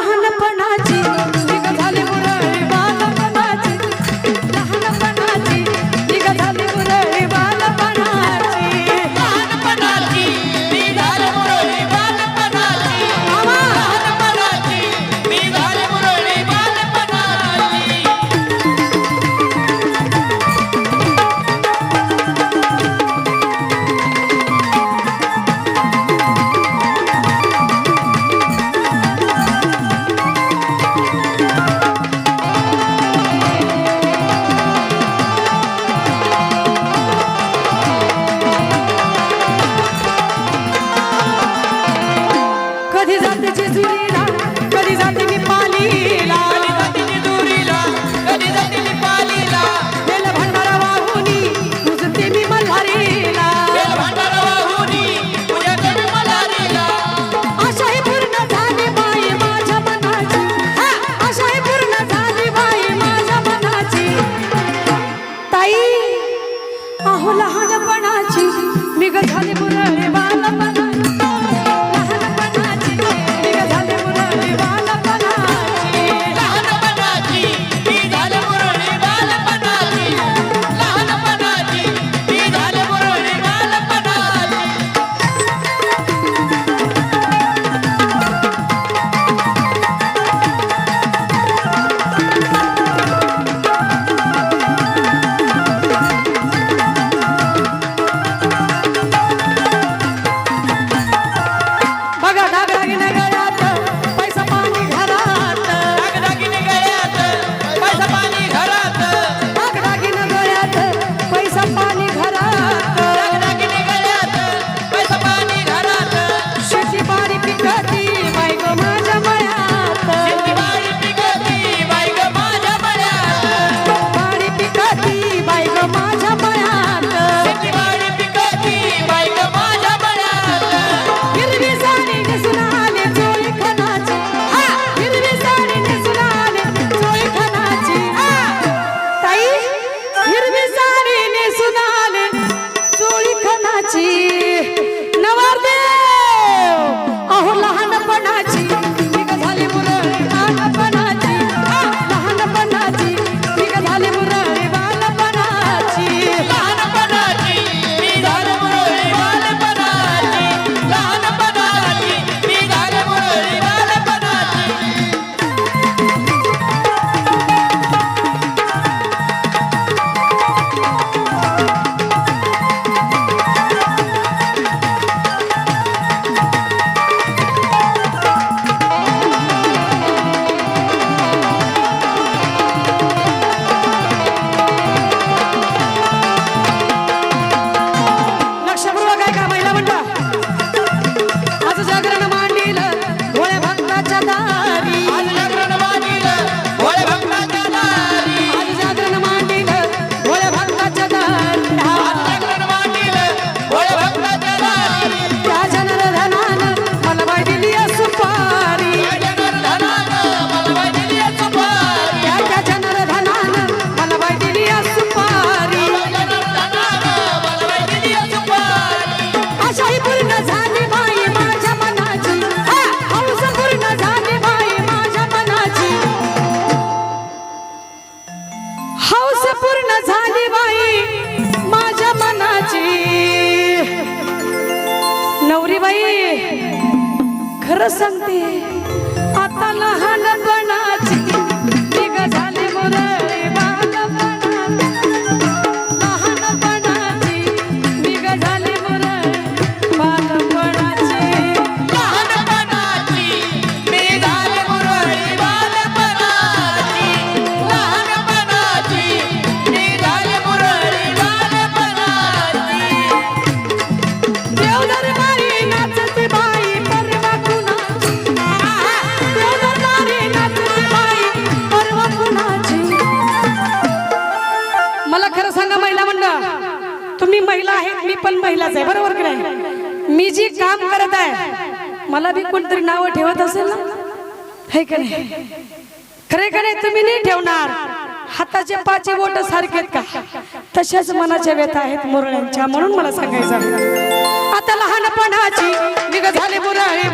लहानपणाची কাঁদছে জুড়ে नवरीबाई खरं सांगते आता लहान तुम्ही महिला आहेत मी पण महिलाच आहे बरोबर की नाही? मी जी काम करत आहे मला बी कोणतरी नावं ठेवत असेल ना? हे का नाही? खरे खरे तुम्ही नाही ठेवणार. हाताचे पाचे बोट सारखेत का? तशाच मनाच्या व्यथा आहेत मुरळ्यांच्या म्हणून मला सांगायचं आता लहानपणाची निघ झाले मुरळे